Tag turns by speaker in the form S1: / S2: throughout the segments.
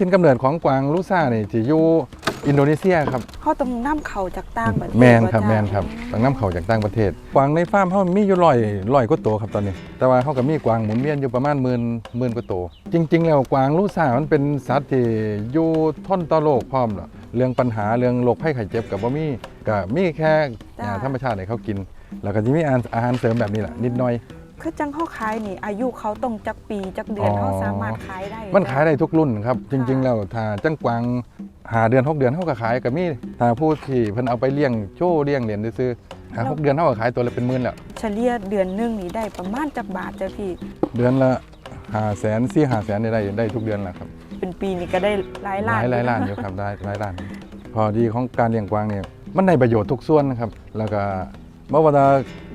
S1: ถิ่นกำเนิดของกวางลูซ่านี่จะอยู่อินโดนีเซียครับ
S2: เขาต้องนำเขาจากต่างประเทศ
S1: แมนครับ
S2: ว่า
S1: แม
S2: จ้ะ
S1: นครับต้องนำเข้าจากต่างประเทศ กวางในฟาร์มเขามีอยู่ร้อยร้อยกว่าตัวครับตอนนี้ แต่ว่าเขาก็มีกวางหมุนเวียนอยู่ประมาณหมื่นหมื่นกว่าตัวจริง ๆ แล้วกวางลูซ่ามันเป็นสัตว์ที่อยู่ทนต่อโรคพร้อมล่ะเรื่องปัญหาเรื่องโรคไข้ไข้เจ็บกับบ่มีก็มีแค่ยาธรรมชาติให้เขากิน แล้วก็จะมีอาหารอาหารเสริมแบบนี้แหละนิดหน่อย
S2: คือจังเขาขายนี่ อายุเขาต้องจักปีจักเดือน
S1: อ๋อ
S2: เขาสามารถขายได้
S1: มันขายได้ทุกรุ่นครับ จริง ๆ แล้วถ้าจังกวางหาเดือนหกเดือนเขาก็ขายก็มีถ้าผู้ที่เพิ่นเอาไปเลี้ยงโชว์เลี้ยงเหรียญซื้อๆหาหกเดือนเขาก็ขายตัวละเป็นหมื่นแล้ว
S2: เฉลี่ยเดือนหนึงนี่ได้ประมาณจักบาทจ้ะพี่
S1: เดือนละหาแสนสี่หาแสนได้ได้ทุกเดือนแหละครับ
S2: เป็นปีนี่ก็ได้หลาย
S1: ห
S2: ล้า
S1: ลานยหลายล้านอยู่ครับได้หลายล้าน พอดีของการเลี้ยงกวางเนี่ยมันได้ประโยชน์ทุกส่วนนะครับ แล้วก็ เมื่อเวลา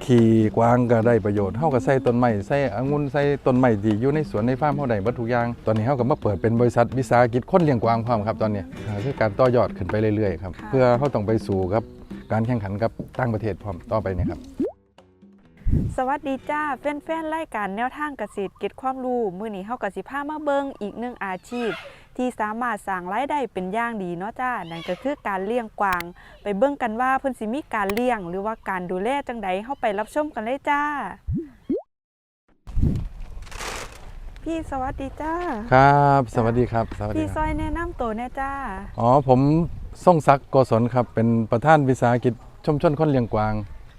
S1: ขี่กวางก็ได้ประโยชน์เฮาก็ใส่ต้นไม้ใส่องุ่นใส่ต้นไม้ที่อยู่ในสวนในฟาร์มเฮาได้เบิดทุกอย่าง ตอนนี้เฮาก็มาเปิดเป็นบริษัทวิสาหกิจคนเลี้ยงกวางพร้อมครับตอนนี้อ่าคือการต่อยอดขึ้นไปเรื่อยๆครับเพื่อเฮาต้องไปสู่กับการแข่งขันกับต่างประเทศพร้อมต่อไปเนยครับ
S2: สวัสดีจ้าแฟนๆรายการแนวทางเกษตรเก็บความรู้ มื้อนี้เฮาก็สิพามาเบิ่งอีกหนึ่งอาชีพ ที่สามารถสร้างรายได้เป็นอย่างดีเนาะจ้านั่นก็คือการเลี้ยงกวาง ไปเบิ่งกันว่าเพิ่นสิมีการเลี้ยง หรือว่าการดูแลจังใดเฮาไปรับชมกันเลยจ้า พี่สวัสดีจ้า
S1: ครับ สวัสดีครับ สวัสดี
S2: พี่
S1: ค
S2: ซ
S1: รับ
S2: อยแนะนำตัวแน่จ้า
S1: อ๋อ ผมส่งศักดิ์โกศลครับ เป็นประธานวิสาหกิจชุมชนคนเลี้ยงกวาง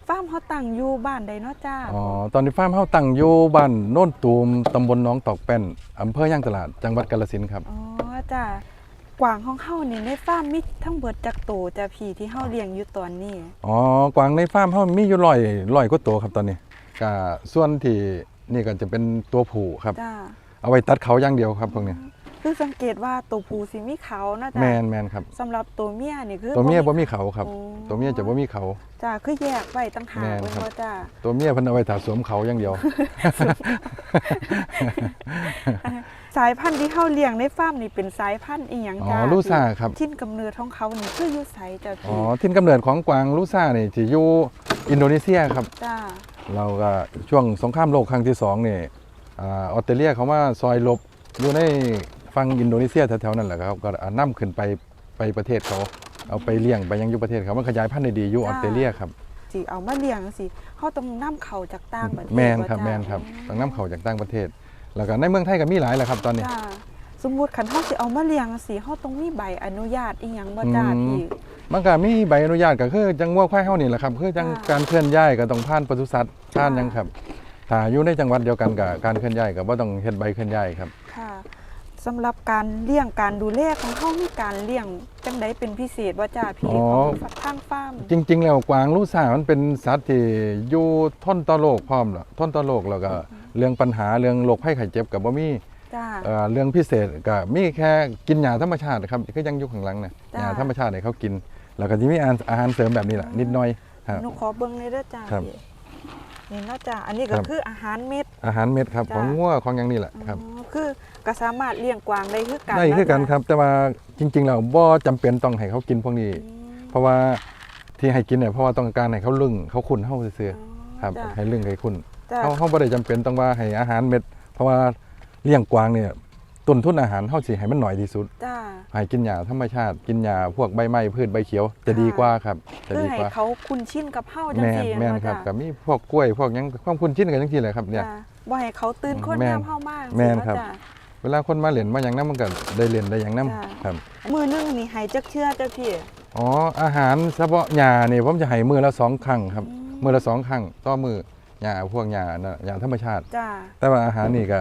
S2: ฟาร์มเฮาตั้งอยู่บ้านใดเนาะจ้า
S1: อ๋อ ตอนนี้ฟาร์มเฮาตั้งอยู่บ้านโน่นตูม ตำบลหน้องตอกแป้น อำเภอย่างตลาด จังหวัดกาฬสินธุ์ครับ
S2: อ๋อ จ้ากวางของเฮานี่ในฟาร์มมีทั้งเบิดจักโตวจ้าพี่ที่เฮาเลี้ยงอยู่ตอนนี้
S1: อ๋อกวางในฟาร์มเฮามีอยู่ร้อยร้อยกว่าตัวครับตอนนี้ก็ส่วนที่นี่ก็จะเป็นตัวผู้ครับ
S2: จ้า
S1: เอาไว้ตัดเขาอย่างเดียวครับพวกนี้
S2: คือสังเกตว่าตัวผู้สิมีเขานะ
S1: แม
S2: จ๊ะ
S1: นแมนครับ
S2: สำหรับตัวเมียนี่คือ
S1: ตัวเมียบ่มีเขาครับ
S2: โอ้
S1: ตัวเมียจะบ่มีเขา
S2: จ้าคือแยกไว้ตั้งหาก
S1: แม่น
S2: ไว้
S1: ครับ
S2: ว่าจ้า
S1: ตัวเมียเพิ่นเอาไว้ถาสวมเขาอย่างเดียว
S2: สายพันธุ์ที่เฮาเลี้ยงในฟาร์มนี่เป็นสายพันธุ์อีหยัง
S1: อ๋อ
S2: จ้า
S1: ลูซ่าครับ
S2: ทิ้นกำเนิดของเขานี่คืออยู่ไสจ้า
S1: อ๋อ
S2: พี่
S1: ถิ่นกำเนิดของกวางลูซ่านี่จะอยู่อินโดนีเซียครับ
S2: จ้า
S1: เราก็ช่วงสงครามโลกครั้งที่สองนี่อาออสเตรเลียเขามาซอยลบอยู่ใน ฝั่งอินโดนีเซียแถวๆนั่นแหละครับก็เอานํขึ้นไปไปประเทศเขา เอาไปเลี้ยงไปยังอยู่ประเทศเขามันขยายพันธุ์ได้ดีอยู่ออสเตรเลียครับ
S2: สิเอามาเลี้ยงสิเฮาต้องนํเขาจากต่างประเทศ
S1: แมนครับ
S2: ว่าจ้า
S1: แมนครับต้องนํเข้าจากต่างประเทศ แล้วก็ในเมืองไทยก็มีหลายแหละครับตอนนี้
S2: จ้าสมมุติคันเฮาสิเอามาเลี้ยงสิเฮาต้องมีใบอนุญาตอีหยังบ่จ้า
S1: อืม
S2: พี่
S1: มันก็มีใบอนุญาตก็คือจังวัวควายเฮานี่แหละครับคือจัง
S2: ค่ะ
S1: การเคลื่อนย้ายก็ต้องผ่านปศุสัตว์ผ่าน
S2: ค่ะ
S1: หยังครับถ้าอยู่ในจังหวัดเดียวกันกับการเคลื่อนย้ายก็บ่ต้องเฮ็ดใบเคลื่อนย้ายครับ
S2: ค่ะ สำหรับการเลี้ยงการดูแลของเขามีการเลี้ยงจังไดเป็นพิเศษว่าจ้าพี่
S1: อ๋อ
S2: ของทางฟาร์ม
S1: จริง ๆ แล้วกวางลูซ่ามันเป็นสัตว์ที่อยู่ทนต่อโรคพร้อมล่ะทนต่อโรคแล้วก็เรื่องปัญหาเรื่องโรคภัยไข้เจ็บก็บ่มี
S2: จ้า
S1: เอ่อเรื่องพิเศษก็มีแค่กินยาธรรมชาติครับคือยังอยู่ข้างหลังน่ะ
S2: จ้ะ
S1: ยาธรรมชาติให้เขากิน แล้วก็สิมีอาหารอาหารเสริมแบบนี้แหละนิดหน่อยครับ
S2: หนูขอเบิ่งเลยเด้อจ้า
S1: ครับ
S2: พี่นี่เนาะจ้าอันนี้ก็
S1: ครับ
S2: คืออาหารเม็ด
S1: อาหารเม็ดครับ
S2: จ้ะ
S1: ของงัวของหยังนี่แหละครับ
S2: อ๋อ คือก็สามารถเลี้ยงกวางได้คือกัน
S1: ได้คือกัน
S2: เาะ
S1: ครับ แต่ว่าจริงๆแล้วบ่จำเป็นต้องให้เขากินพวกนี้
S2: อืม
S1: เพราะว่าที่ให้กินเนี่ยเพราะว่าต้องการให้เขาลึงเขาคุ้นเฮาซื่อ
S2: อ๋อ
S1: ๆครับ
S2: จ้ะ
S1: ให้ลึงให้คุ้น
S2: จ้ะ
S1: เขาเขาบ่ได้จำเป็นต้องว่าให้อาหารเม็ด เพราะว่าเลี้ยงกวางเนี่ย ต้นทุนอาหารเฮาสิให้มันน้อยที่สุด
S2: จ้า
S1: ให้กินหญ้าธรรมชาติ กินหญ้าพวกใบไม้พืชใบเขียวจะ
S2: ค่ะ
S1: ดีกว่าครับ จะ
S2: เพื่อ
S1: ดี
S2: ให้
S1: กว่า
S2: เขาคุ้นชินกับเฮาจัง
S1: แม่น
S2: ซี่
S1: แม่นครับก็มีพวกกล้วยพวกหยังความคุ้นชินกันจังซี่แหละครับเนี่ย
S2: จ้าบ่ให้เขาตื่นคน
S1: แม่น
S2: งามเฮามาก
S1: แม่น
S2: สิ
S1: ครับ
S2: เาะจ้า
S1: เวลาคนมาเล่นมาหยังนํมันก็ได้เล่นได้หยังนํ
S2: จ้ะ
S1: ครับ
S2: มือนึงนี่ให้จักเชื่อจ้าพี่
S1: อ๋ออาหารเฉพาะหญ้านี่ผมจะให้มื้อละสองครั้งครับ
S2: อืม
S1: มื้อละสองครั้งต่อมื้อหญ้าพวกหญ้าน่ะหญ้าธรรมชาติ
S2: จ้า
S1: แต่ว่าอาหารนี่ก็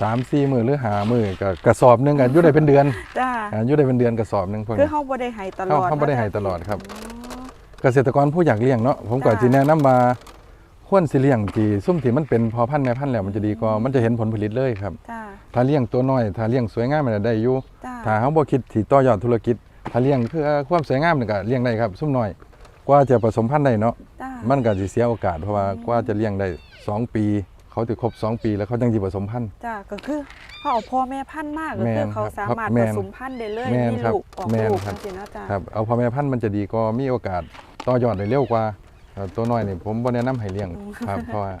S1: สามสี่มือหรือหามือก็กระสอบหนึงก็อยู่ได้เป็นเดือน
S2: จ้า
S1: อ่าอยู่ได้เป็นเดือนกระสอบหนึงพวก
S2: คือ
S1: นี้
S2: เฮาบ่ได้ให้ตล
S1: เขา
S2: อด
S1: เขาบ่ได้
S2: นะ
S1: ให้
S2: จ๊ะ
S1: ตลอดครับ
S2: อ๋อ
S1: เกษตรกรผู้อยากเลี้ยงเนาะผมก็
S2: จ้ะ
S1: สิแนะนำมาควรสิเลี้ยงที่ซุ่มที่มันเป็นพอพันธุ์แม่พันธุ์แล้วมันจะดีกว่ามันจะเห็นผลผลิตเลยครับ
S2: จ้า
S1: ถ้าเลี้ยงตัวน้อยถ้าเลี้ยงสวยงามมันได้อยู่
S2: จ้า
S1: ถ้าเฮาบ่คิดที่ต่อยอดธุรกิจ ถ้าเลี้ยงเพื่อความสวยงามนี่ก็เลี้ยงได้ครับซุ่มน้อย กว่าจะผสมพันธุ์ได้เนาะ
S2: จ้า
S1: มันก็สิเสียโอกาสเพราะว่ากว่าจะเลี้ยงได้สองปี เขาถึงครบสองปีแล้วเขาจังสิผสมพันธุ์
S2: จ้าก็คือเขาเอาพ่อแม่พันธุ์มากก็
S1: แม่
S2: คือนเขาสามารถ
S1: แม่
S2: ผ
S1: น
S2: สมพันธุ์ได้เลย
S1: แม่น
S2: มี
S1: ครับ
S2: ลูกออก
S1: แม่น
S2: ลูก
S1: ครับ
S2: จังซี่เนาะจ้า
S1: ครับเอาพ่อแม่พันธุ์มันจะดีก็มีโอกาสต่อยอดได้เร็วกว่าเอ่อตัวน้อยนี่ผมบ่แนะนำให้เลี้ยงครับเพราะว่า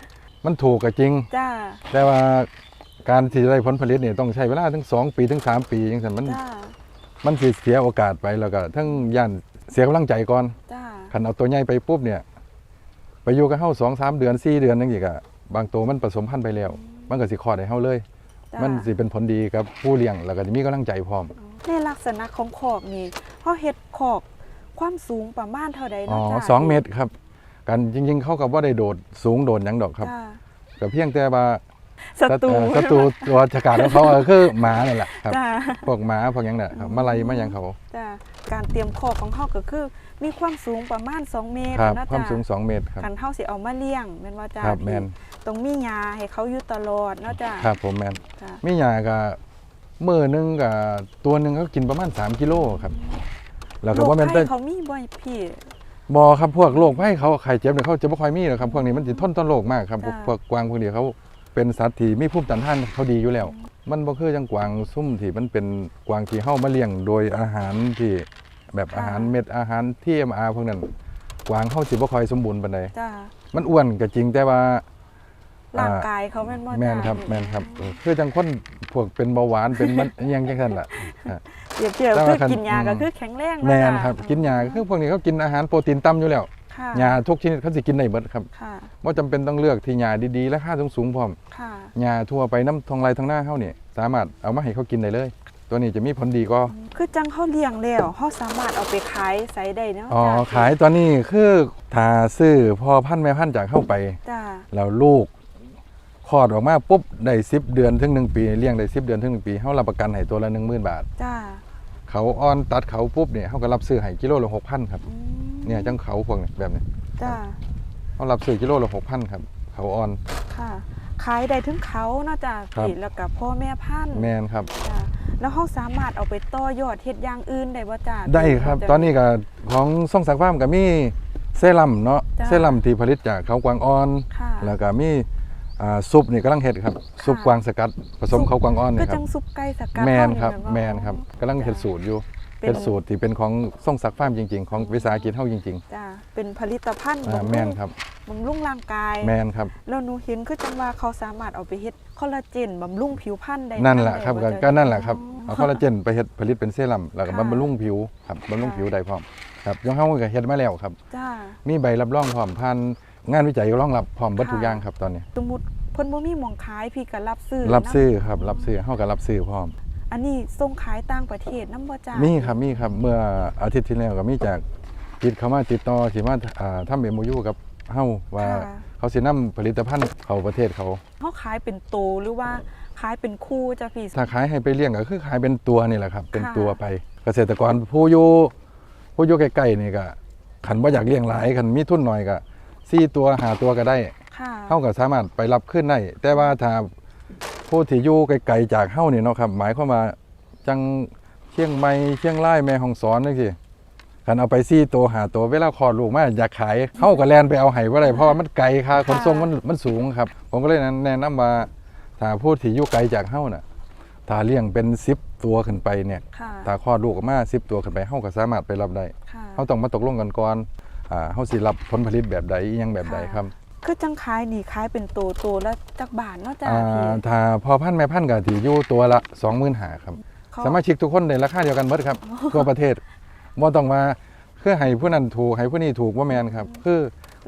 S1: มันถูกก็จริง
S2: จ้า
S1: แต่ว่าการที่จะได้ผลผลิตเนี่ยต้องใช้เวลาถึง 2 ปีถึง 3 ปีจังซั่นมัน
S2: จ้า
S1: มันสิเสียโอกาสไปแล้วก็ทั้งย่านเสียกำลังใจก่อน
S2: จ้า
S1: คันเอาตัวใหญ่ไปปุ๊บเนี่ย ไปอยู่กับเฮา2 3 เดือน 4 เดือนจังซี่ก็ บางตัวมันผสมพันธุ์ไปแล้ว มันก็สิคลอดให้เฮาเลย
S2: จ้า
S1: มันสิเป็นผลดีกับผู้เลี้ยงแล้วก็จะมีกำลังใจพร้อม
S2: ในลักษณะของขอกนี่เฮาเฮ็ดขอกความสูงประมาณเท่าใด
S1: อ๋อ
S2: เนาะจ้า
S1: สองเมตรครับกันจริงๆ เขาก็บ่ได้โดดสูงโดดหยังดอกครับ
S2: จ้า
S1: ก็เพียงแต่ว่า
S2: ศัตรู
S1: เอ่อศัตรูตัวฉกาจของเขาก็คือหมานั่นแหละครับ
S2: จ้า
S1: พวกหมาพวกหยังเนี่ยครับมาไล่มาหยังเขา
S2: จ้าการเตรียมขอกของเฮาก็คือ มีความสูงประมาณ 2 เมตร
S1: ครับ
S2: เนาะ
S1: ความ
S2: จ้า
S1: สูง2เมตรครับ
S2: คันเฮาสิเอามาเลี้ยงแม่นว่าจ้า
S1: ครับ
S2: พี่
S1: แม่น
S2: ต้องมียาให้เขาอยู่ตลอดเนาะจ้า
S1: ครับผมแมน
S2: จ้า
S1: มีหยาก็มื้อหนึงก็ตัวหนึงเขากินประมาณ 3 กิโลครับ แล้วก็
S2: โรค
S1: ว่าแม่น
S2: ภั
S1: แต่
S2: ยเขามีบ่พี่
S1: บ่ครับพวกโรคภัยเขาไข้เจ็บเนี่ยเขาจะบ่ค่อยมีหรอกครับพวกนี้มันสิทนต่อโรคมากครับพวก
S2: จ้ะ
S1: พวกกวางพวกนี้เขาเป็นสัตว์ที่มีภูมิต้านทานเขาดีอยู่แล้ว มันบ่คือจังกวางซุ่มที่มันเป็นกวางที่เฮามาเลี้ยงโดยอาหารที่ แบบอาหารเม็ดอาหาร TMR พวกนั้นกวางเฮาสิบ่ค่อยสมบูรณ์ปานใด
S2: จ้า
S1: มันอ้วนก็จริงแต่ว่า
S2: ร่างกายเขาแม่นบ่
S1: แม่น
S2: จ้า
S1: ครับแม่นครับเออคือจังคนพวกเป็นเบาหวานเป็นมันอิหยังจังซั่นล่ะฮะ
S2: เปรียบเทียบ
S1: แต่
S2: คื
S1: ว่า
S2: อ
S1: คัน
S2: กินยาก็
S1: อืม
S2: คือแข็งแรงเาะ
S1: แม่น
S2: จ้ะ
S1: ครับ กินยาคือพวกนี้เขากินอาหารโปรตีนต่ำอยู่แล้ว
S2: ค่ะ
S1: ยาทุกชนิดเขาสิกินได้เบิดครับ
S2: ค่ะ
S1: บ่จำเป็นต้องเลือกที่ยาดีๆ และค่าสูงๆพร้อม
S2: ค่ะ
S1: ยาทั่วไปน้ำทองไรทางหน้าเฮานี่สามารถเอามาให้เขากินได้เลย ตัวนี้จะมีผลดีก็
S2: คือจังเขาเลี้ยงแล้วเขาสามารถเอาไปขายใส่ได้เนาะ
S1: อ๋อ
S2: จ้ะ
S1: ขายตัวนี้คือถ้าซื้อพอพันธุ์แม่พันธุ์จากเข้าไป
S2: จ้า
S1: แล้วลูกคลอดออกมาปุ๊บได้10เดือนถึง1ปีเลี้ยงได้10เดือนถึง1ปีเฮารับประกันให้ตัวละ10,000บาท
S2: จ้า
S1: เขาอ่อนตัดเขาปุ๊บเนี่ยเฮาก็รับซื้อให้กิโลละ6,000ครับ
S2: อืม
S1: เนี่ยจังเขาพวกนี้แบบนี้
S2: จ้า
S1: เฮารับซื้อกิโลละ6,000ครับ เขาอ่อน
S2: ค่ะขายได้ถึงเขาเนาะจ้า
S1: ครับ
S2: พี่แล้วก็พ่อแม่พันธุ์
S1: แมนครับ
S2: จ้า แล้วเขาสามารถเอาไปต่อยอดเฮ็ดอย่างอื่นได้บ่จ้า
S1: ได้ครับ
S2: พี่
S1: ตอนนี้ก็ของส่งสักฟาร์มก็มีเซรั่มเนาะ
S2: จ้ะ
S1: เซรั่มที่ผลิตจากเขากวางอ่อน
S2: ค่ะ
S1: แล้วก็มีอ่าซุปนี่กำลังเฮ็ดครับซุปกวางสกัด ผสมเขากวางอ่อน
S2: ก็
S1: นี่ครั
S2: จั
S1: บ
S2: งซุปไก่สกัด
S1: แมนครับ
S2: เฮา
S1: แมนครับกำลังเฮ็ดสูตรอยู่
S2: เป็น
S1: เฮ็ดสูตรที่เป็นของส่งสักฟาร์มจริง ๆ ของวิสาหกิจเฮาจริง
S2: จ้าเป็นผลิตภัณฑ์
S1: ๆอ่า
S2: บำรุง
S1: แมนครับ
S2: บำรุงร่างกาย
S1: แมนครับ
S2: แล้วหนูเห็นคือจังว่าเขาสามารถเอาไปเฮ็ดคอลลาเจนบำรุงผิวพรรณได้
S1: นั่นแหละครับ
S2: ได้
S1: ก็
S2: จ้
S1: ก็นั่นแหละครับ
S2: อ๋อ
S1: เอาคอลลาเจนไปเฮ็ดผลิตเป็นเซรั่มแล้วก็
S2: ค่ะ
S1: บำรุงผิวครับบำรุง
S2: ค่ะ
S1: ผิวได้พร้อมครับยังเฮาก็เฮ็ดมาแล้วครับ
S2: จ้า
S1: มีใบรับรองพร้อมผ่านงานวิจัยรองรับพร้อมเบิด
S2: ค่ะ
S1: ทุกอย่างครับตอนนี้
S2: สมมุติเพิ่นบ่มีหม่องขายพี่ก็รับซื้อ
S1: รับ
S2: นะ
S1: ซื้อครับรับซื้อเฮาก็รับซื้อพร้อม
S2: อันนี้ส่งขายต่างประเทศนำบ่จ้า
S1: มีครับมีครับเมื่ออาทิตย์ที่แล้วก็มีจากติดเขามาติดต่อสิมาอ่าทำเอ็มยูกับเฮาว่า
S2: ค่ะ
S1: เขาสินำผลิตภัณฑ์เข้าประเทศเขา
S2: เฮาขายเป็นโตหรือว่าขายเป็นคู่จ้าพี่
S1: ถ้าขายให้ไปเลี้ยงก็คือขายเป็นตัวนี่แหละครับ เป็น
S2: ค่ะ
S1: ตัวไปเกษตรกรผู้อยู่ผู้อยู่ใกล้ๆนี่ก็ขันว่าอยากเลี้ยงหลายขันมีทุนหน่อยก็สี่ตัวหาตัวก็ได้
S2: ค่ะ
S1: เฮาก็สามารถไปรับขึ้นได้แต่ว่าถ้า ผู้ที่อยู่ไกลๆจากเฮานี่เนาะครับ หมายความว่าจังเชียงใหม่เชียงรายแม่ฮ่องสอนจังซี่คันเอาไปซี่ตัวหาตัวเวลาคลอดลูกมาอยากขายเฮาก็แล่นไปเอาให้บ่ได้เพราะว่ามันไกลค่าขนส่งมันมันสูงครับ ผมก็เลยแนะนำว่าถ้าผู้ที่อยู่ไกลจากเฮาน่ะถ้าเลี้ยงเป็น10ตัวขึ้นไปเนี่ย
S2: ค่ะ
S1: ถ้าคลอดลูกออกมา10ตัวขึ้นไปเฮาก็สามารถไปรับได้
S2: ค่ะ
S1: เฮาต้องมาตกลงกันก่อนอ่าเฮาสิรับผลผลิตแบบใดอิหยังแบบใดครับ
S2: คือจังขายนี่ขายเป็นโตโตละ จักบาทเนาะจ้า
S1: อ่า
S2: พี่
S1: ถ้าพอพันธุ์แม่พันธุ์ก็ที่อยู่ตัวละ25,000หาครับ
S2: เขา
S1: สมาชิกทุกคนในราคาเดียวกันหมดครับ ทั่วประเทศบ่ต้องมาคือให้ผู้นั้นถูกให้ผู้นี้ถูกว่าแมนครับ คือ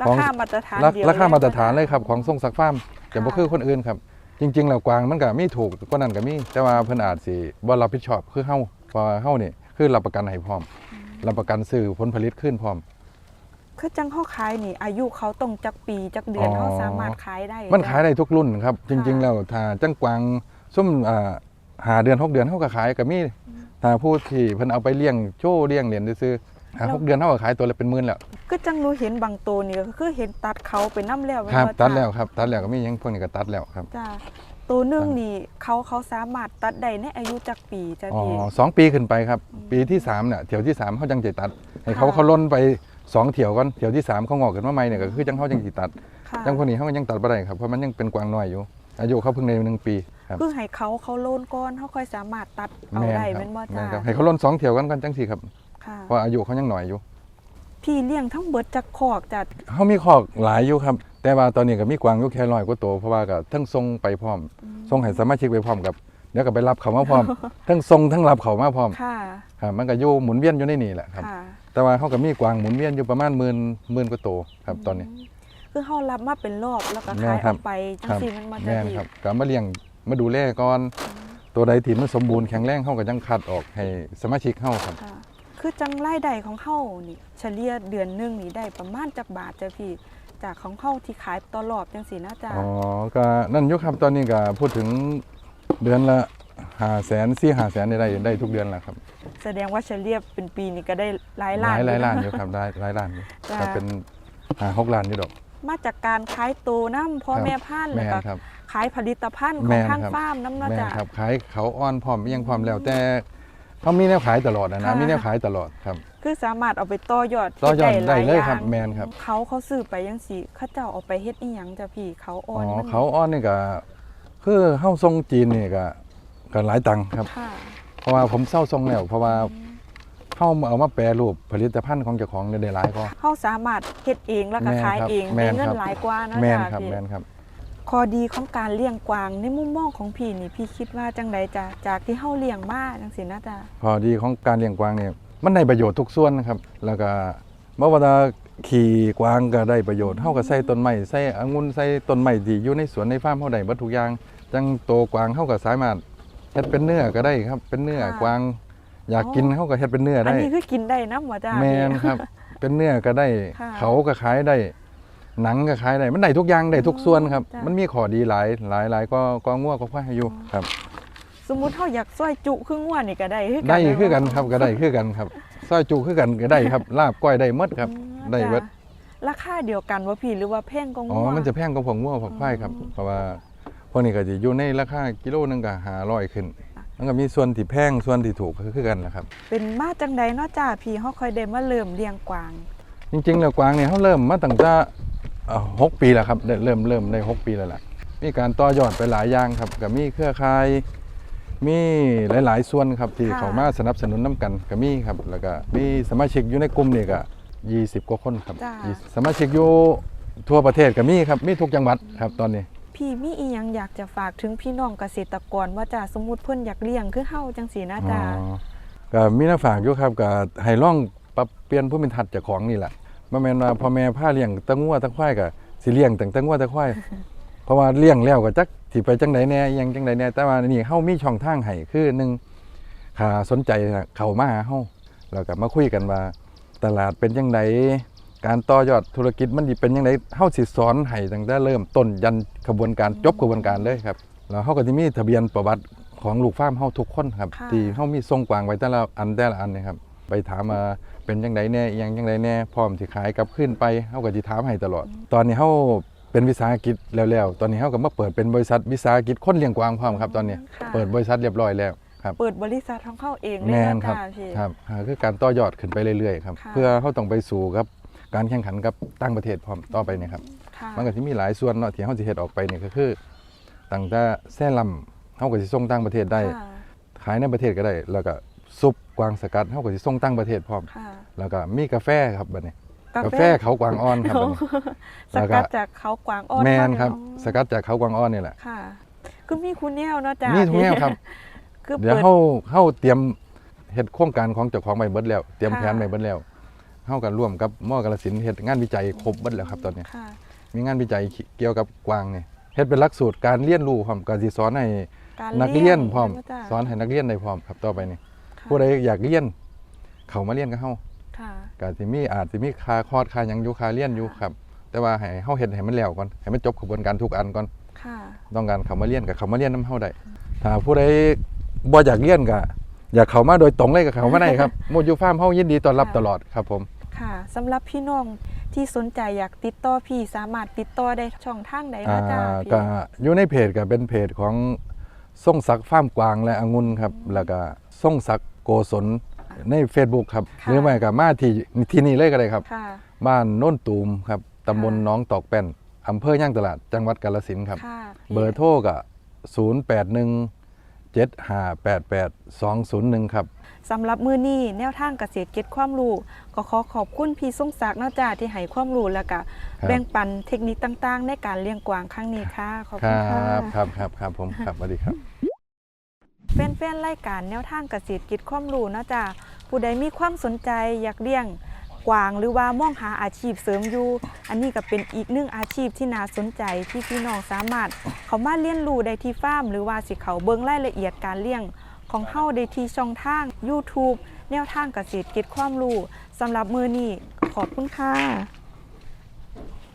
S2: รา
S1: ของ
S2: คามาตรฐาน
S1: รา
S2: เดียว
S1: ราคามาตรฐาน
S2: จ้ะ
S1: เลยครับของทรงศักดิ์ฟาร์มจะบ่
S2: ค่ะ
S1: คือคนอื่นครับ จริง ๆ แล้วกวางมันก็มีถูกกว่านั้นก็มี แต่ว่าเพิ่นอาจสิบ่รับผิดชอบคือเฮาเพราะว่าเฮานี่คือรับประกันให้พร้อมรับประกันซื้อผลผลิตขึ้นพร้อม
S2: คือจังเฮาขายนี่อายุเขาต้องจักปีจักเดือน
S1: อ๋อ
S2: เฮาสามารถขายได้
S1: มัน
S2: จ้ะ
S1: ขายได้ทุกรุ่นครับ จริง ๆ แล้วถ้าจังกวางซุ่มอ่าหาเดือนหกเดือนเฮาก็ขายก็มีถ้าผู้ที่เพิ่นเอาไปเลี้ยงโชว์เลี้ยงเหรียญซื้อๆหาหกเดือนเฮาก็ขายตัวละเป็นหมื่นแล้ว
S2: ก็จังหนูเห็นบางตัวนี่ก็คือเห็นตัดเขาไปน้ำแล้วม่น
S1: ครับ
S2: จ้ะ
S1: ตัดแล้วครับตัดแล้วก็มีหยังพวกนี้ก็ตัดแล้วครับ
S2: จ้าตัวหนึงนี่เขาเขาสามารถตัดได้ในอายุจักปีจ้ะ
S1: อ๋อ
S2: พี่
S1: สองปีขึ้นไปครับ ปีที่สามเนี่ยเถียวที่สามเขาจังจะตัดให้เขา
S2: ค่ะ
S1: เขาล้นไป สองเถียวก่อนเถียวที่สามเขางอกขึ้นมาใหม่เนี่ยก็คือจังเขาจังสิตัด
S2: ค่ะ
S1: จังพวกนี้เขาก็ยังตัดบ่ได้ครับเพราะมันยังเป็นกวางน้อยอยู่ อายุเขาเพิ่งในหนึ่งปีครับ
S2: คือให้เขาเขาโลนก้อนเขาค่อยสามารถตัดเอา
S1: แม่น
S2: ได้
S1: ครับ
S2: เป็นบ่
S1: แม่
S2: จ้าน
S1: ครับให้เขาล้นสองเถียวกันกันจังสิครับ
S2: ค่ะ
S1: เพราะอายุเขายังหน่อยอยู่
S2: พี่เลี้ยงทั้งเบิดจักคอกจ้ะ
S1: เขามีขอกหลายอยู่ครับ แต่ว่าตอนนี้ก็มีกวางอยู่แค่ร้อยกว่าตัวเพราะว่าก็ทั้งส่งไปพร้อมส่งให้สมาชิกไปพร้อมกับเดี๋ยวก็ไปรับเขามาพร้อม ทั้งส่งทั้งรับเขามาพร้อม
S2: ค่ะ
S1: ครับมันก็อยู่หมุนเวียนอยู่ในนี่แหละครับ
S2: ค่ะ
S1: แต่ว่าเขาก็มีกวางหมุนเวียนอยู่ประมาณหมื่นหมื่นกว่าตัวครับตอนนี้
S2: คือเฮารับมาเป็นรอบแล้วก็
S1: แม่
S2: ขาย
S1: ครั
S2: อบอกไปจัง
S1: ครับ
S2: ซี่มันมาจะ
S1: แม่น
S2: ดี
S1: ครับก็มาเลี้ยงมาดูแลก่อนตัวใดที่มันสมบูรณ์แข็งแรงเขาก็จังคัดออกให้สมาชิกเขาครับ
S2: ค่ะ คือจังรายได้ของเฮานี่ เฉลี่ยเดือนหนึงนี่ได้ประมาณจักบาทจ้ะพี่ จากของเฮาที่ขายต่อรอบจังซี่นะจ๊ะ
S1: อ๋อ ก็นั่นอยุครับตอนนี้ก็พูดถึงเดือนละ หาแสนสี่หาแสนได้ได้ทุกเดือนแหละครับ
S2: แสดงว่าเฉลี่ยเป็นปีนี่ก็ได้หลาย
S1: ห
S2: ล้า
S1: ลานยหลาย
S2: อยู่ะ
S1: ล้านอยู่ครับได้หลายล้านอยู่
S2: จ้ะ
S1: ก็เป็นหาหกล้านอยู่ดอก
S2: มาจากการขายตูน้ำพ่อ
S1: ครับ
S2: แม่พันธุ์
S1: แม่
S2: แล้ว
S1: น
S2: ก็
S1: ครับ
S2: ขายผลิตภัณฑ์ข
S1: แม่
S2: อง
S1: น
S2: ทาง
S1: ครับ
S2: ฟาร์มน้ำนะ
S1: แม่
S2: จ๊ะ
S1: ครับขายเขาอ้อนพร้อมอิหยังพร้อมแล้วแต่เขามีแนวขายตลอดนะนะ
S2: ค่ะ
S1: มีแนวขายตลอดครับ
S2: คือสามารถเอาไปต่อยอด
S1: ต่อยอด
S2: ฮ็ห
S1: ได้เลย
S2: อา
S1: ครับ
S2: ง
S1: แม่นครับ
S2: เขาเขาซื้อไปยังสิเขาเจ้าเอาไปเฮ็ดอีหยังจ้ะพี่เขาอ่
S1: อ๋
S2: อ
S1: อน
S2: มัน
S1: เขาอ้อนนี่ก็คือเฮ้าทรงจีนนี่ก็ ก็หลายตังค์ครับ
S2: ค่ะ
S1: เพราะว่าผมเศร้าทรงแล้วเพราะว่าเข้าเอามาแปรรูปผลิตภัณฑ์ของเจ้าของเนี่ยได้หลายก็
S2: เขาสามารถเฮ็ดเองแล้วก็
S1: แม่น
S2: ขาย
S1: ครับ
S2: เอง
S1: แม่
S2: ได้
S1: น
S2: เงิ
S1: ครั
S2: น
S1: บ
S2: หลายกว่านะ
S1: แม่น
S2: จ๊ะ
S1: ครับ
S2: พี่
S1: แม่นครับ
S2: ข้อดีของการเลี้ยงกวางในมุมมองของพี่นี่พี่คิดว่าจังไดจ้ะจากที่เฮาเลี้ยงมาจังซี่นะจ๊ะ
S1: พอดีของการเลี้ยงกวางเนี่ยมันได้ประโยชน์ทุกส่วนนะครับ แล้วก็เมื่อเวลาขี่กวางก็ได้ประโยชน์เฮาก็ใส่ต้นไม้ใส่องุ่นใส่ต้นไม้ที่อยู่ในสวนในฟาร์มเฮาได้เบิดทุกอย่าง จังโตกวางเฮาก็สามารถ เฮ็ดเป็นเนื้อก็ได้ครับ เป็นเนื้อกวาง อยากกินเฮาก็เฮ็ดเป็นเนื้อ
S2: อัน
S1: ได้
S2: นี้คือกินได้นำบ่จ้ะ
S1: แมน
S2: พี่
S1: ครับ เป็นเนื้อก็ได้
S2: ค่ะ
S1: เขาก็ขายได้ หนังก็ขายได้ มันได้ทุกอย่างได้ทุกส่วนครับ
S2: จ้ะ
S1: มันมีข้อดีหลายหลายหลายก็ก็งัวก็ควายอยู่ครับ
S2: สมมุติเฮาอยากซอยจุครึ่งว่านี่ก็ได้คือกัน
S1: ได้
S2: เลย
S1: คือกันครับก็ได้คือกันครับซอยจุคือกันก็ได้ครับ ลาบก้อยได้หมดครับ
S2: อืม
S1: ได้เบิด
S2: จ้ะราคาเดียวกันว่าพี่หรือว่าแพงกว่า
S1: อ๋อ
S2: งัว
S1: มันจะแพงกว่าผงงัวผักควายครับเพราะว่า พวกนี้ก็จะอยู่ในราคากิโลหนึงก็500ขึ้นมันก็มีส่วนที่แพงส่วนที่ถูกก็คือกันนะครับ
S2: เป็นมาจังใดเนาะจ้าพี่เฮาค่อยได้มาเริ่มเลี้ยงกวาง
S1: จริงๆแล้วกวางเนี่ยเขาเริ่มมาตั้งแต่เอ่อหกปีแล้วครับได้เริ่มเริ่มได้หกปีแล้วล่ะมีการต่อยอดไปหลายอย่างครับกับมีเครือข่ายมีหลาย ๆ ส่วนครับที่
S2: ค่ะ
S1: เขามาสนับสนุนน้กันก็มีครับ แล้วก็มีสมาชิกอยู่ในกลุ่มนี่ก็20กว่าคนครับ
S2: จ้า
S1: 20สมาชิกอยู่ทั่วประเทศก็มีครับมีทุกจังหวัดครับตอนนี้
S2: พี่มีอีหยังอยากจะฝากถึงพี่น้องเกษตรกรว่าจ้าสมมุติเพิ่นอยากเลี้ยงคือเฮาจังสีนะจ้า
S1: อ๋อก็มีน้าฝากอยู่ครับก็ให้ลองปรับเปลี่ยนผู้เป็นทัดเจากของนี่แหละบ่แม่นว่าพ่อแม่พาเลี้ยงตะงัวแตะควายก็สิเลี้ยงตั้งแต่งัวแตะควาย เพราะว่าเลี้ยงแล้วก็จักสิไปจังใดแหน่อิหยังจังใดแหน่แต่ว่านี่เฮามีช่องทางให้คือหนึ่งถ้าสนใจน่ะเข้ามาหาเฮาแล้วก็มาคุยกันว่า ตลาดเป็นจังได การต่อยอดธุรกิจมันสิเป็นจังไดเฮาสิสอนให้ตั้งแต่เริ่มต้นยันกระบวนการจบกระบวนการเลยครับแล้วเฮาก็สิมีทะเบียนประวัติของลูกฟาร์มเฮาทุกคนครับ
S2: ค่ะ
S1: ที่เฮามีทรงกวางไว้แต่ละอันแต่ละอันเนยครับไปถามมาเป็นจังไดแน่อิหยังจังไดแน่พร้อมสิขายกลับขึ้นไปเฮาก็สิถามให้ตลอด ตอนนี้เฮาเป็นวิสาหกิจแล้วๆตอนนี้เฮาก็มาเปิดเป็นบริษัทวิสาหกิจคนเลี้ยงกวางพร้อมครับตอนนี้
S2: ค่ะ
S1: เปิดบริษัทเรียบร้อยแล้วครับ
S2: เปิดบริษัทของเขาเองเลย
S1: แมน
S2: นะครับจ้าพี่
S1: ครับอ่าคือการต่อยอดขึ้นไปเรื่อยๆครับ
S2: ค่ะ
S1: เพื่อเขาต้องไปสู่ครับ การแข่งขันกับต่างประเทศพร้อมต่อไปเนี่ยครับ
S2: ค่ะ
S1: มันก็สิมีหลายส่วนเนาะที่เขาสิเฮ็ดออกไปเนี่ยก็คือตั้งแต่แซ่ลำเขาก็สิส่งต่างประเทศได้
S2: ค่ะ
S1: ขายในประเทศก็ได้ แล้วก็ซุปกวางสกัดเขาก็สิส่งต่างประเทศพร้อม
S2: ค่ะ
S1: แล้วก็มีกาแฟครับบัดนี้กาแฟเขากวางอ่อนครับบัดนี้
S2: สกัดจากเขากวางอ้อน
S1: แมนครับ
S2: อ๋อ
S1: สกัดจากเขากวางอ่อนนี่แหละ
S2: ค่ะ คือมีคุณแนวเนาะจ้า
S1: มีทุกแนวครับ
S2: คือ
S1: เดี๋ยว
S2: เปิด
S1: เฮาเฮาเตรียมเฮ็ดโครงการของเจ้าของไปเบิดแล้ว เตรียม
S2: ค่ะ
S1: แผนไปเบิดแล้ว เฮากันร่วมกับมอกาฬสินธุ์เฮ็ดงานวิจัยครบเบิดแล้วครับตอนนี้
S2: ค่ะ
S1: มีงานวิจัยเกี่ยวกับกวางนี่เฮ็ดเป็นหลักสูตรการเรียนรู้พร้อมก็สิสอนให้
S2: การ
S1: นักเรียนพร้อม
S2: เนาะจ้า
S1: สอนให้นักเรียนได้พร้อมครับต่อไปนี่
S2: ค่ะ
S1: ผู้ใดอยากเรียน เข้ามาเรียนกับเฮา
S2: ค่ะ
S1: ก็สิมีอาจสิมีค่าคอร์สค่าหยังอยู่ค่าเรียนอยู่ครับ แต่ว่าให้เฮาเฮ็ดให้มันแล้วก่อนให้มันจบกระบวนการทุกอันก่อน
S2: ค่ะ
S1: ต้องการเข้ามาเรียนกับเข้ามาเรียนนํเฮาได้ถ้าผู้ใดบ่อยากเรียนก็อยากเข้ามาโดยตรงเลยก็เข้ามาได้ครับ โมยูฟาร์มเฮายินดีต้อนรับตลอดครับผม
S2: ค่ะสำหรับพี่น้องที่สนใจอยากติดต่อพี่สามารถติดต่อได้ช่องทางใด
S1: อ่า
S2: นะจ้าพี่
S1: ก็อยู่ในเพจก็เป็นเพจของส่งศักดิ์ฟาร์มกวางและองุ่นครับ แล้วก็ส่งศักดิ์โกศลใน Facebook ครับ
S2: ค่ะ
S1: หรือไม่ก็มาที่ที่นี่เลยก็ได้ครับ
S2: ค่ะ
S1: บ้านโน้นตูมครับตำบล
S2: ค่ะ
S1: หน้องตอกแป้นอำเภอย่างตลาดจังหวัดกาฬสินธุ์ครับ
S2: ค่ะพี่
S1: เบอร์โทรก็081 08588 201 ครับ
S2: สำหรับมือนี้แนวทางเกษตรเก็ตความรู้ก็ขอขอบคุณพี่สงศักดิ์เนาะจ้าที่ให้ความรู้แล้วก็
S1: ครับ
S2: แบ่งปันเทคนิคต่างๆ ในการเลี้ยงกวางครั้งนี้ค่ะ ขอบ
S1: ค
S2: คุ
S1: รั
S2: ณค่ะ
S1: บครับครับครับผมครับสวัสดีครับ
S2: แฟนๆรายการแนวทางเกษตรกิจความรู้เนาะจ้าผู้ใดมีความสนใจอยากเลี้ยง กวางหรือว่ามองหาอาชีพเสริมอยู่ อันนี้ก็เป็นอีกหนึ่งอาชีพที่น่าสนใจที่พี่น้องสามารถ เขามาเรียนรู้ได้ที่ฟาร์มหรือว่าสิเขาเบิ้งรายละเอียดการเลี้ยงของเฮาได้ที่ช่องทาง YouTube แนวทางเกษตรกิจความรู้สำหรับมือนี้ขอบคุณค่ะ